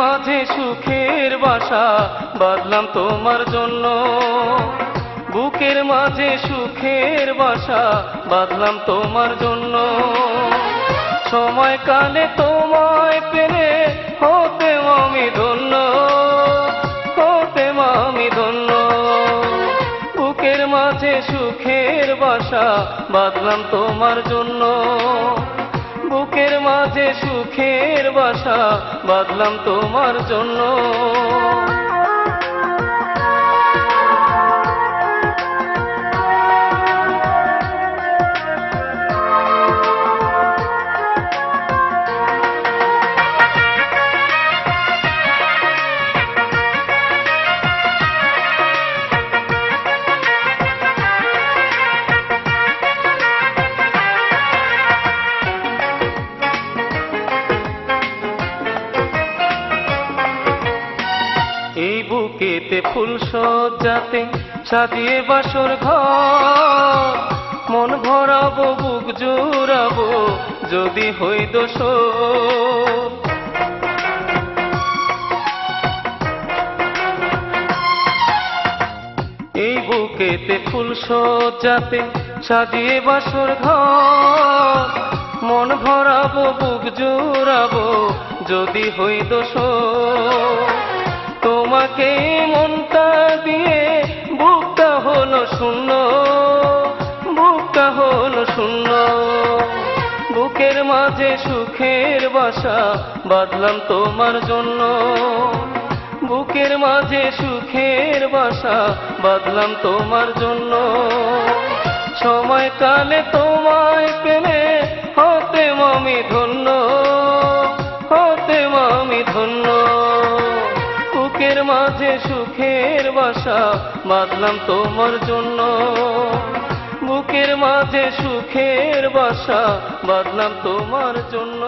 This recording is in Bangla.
মাঝে সুখের বাসা বাঁধলাম তোমার জন্য। বুকের মাঝে সুখের বাসা বাঁধলাম তোমার জন্য। সময় কালে তোমায় পেলে হতে আমি ধন্য, হতে আমি ধন্য। বুকের মাঝে সুখের বাসা বাঁধলাম তোমার জন্য। বুকের মাঝে সুখের বাসা বাঁধলাম তোমার জন্য। বুকেতে ফুল সজ্জাতে সাজিয়ে বাসর ঘর। মন ভরাবো, বুক জোড়াবো যদি হই দোষ এই বুকেতে ফুল সজ্জাতে সাজিয়ে বাসর ঘর। মন ভরাবো, বুক জোড়াবো যদি হই দোষ শূন্য। বুকের মাঝে সুখের বাসা বাঁধলাম তোমার জন্য। বুকের মাঝে সুখের বাসা বাঁধলাম তোমার জন্য। সময় কালে তোমায় পেলে হতে মামি ধন্য, হতে মামি ধন্য। বুকের মাঝে সুখের বাসা বাঁধলাম তোমার জন্য। বুকের মাঝে সুখের বাসা বাঁধলাম তোমার জন্য।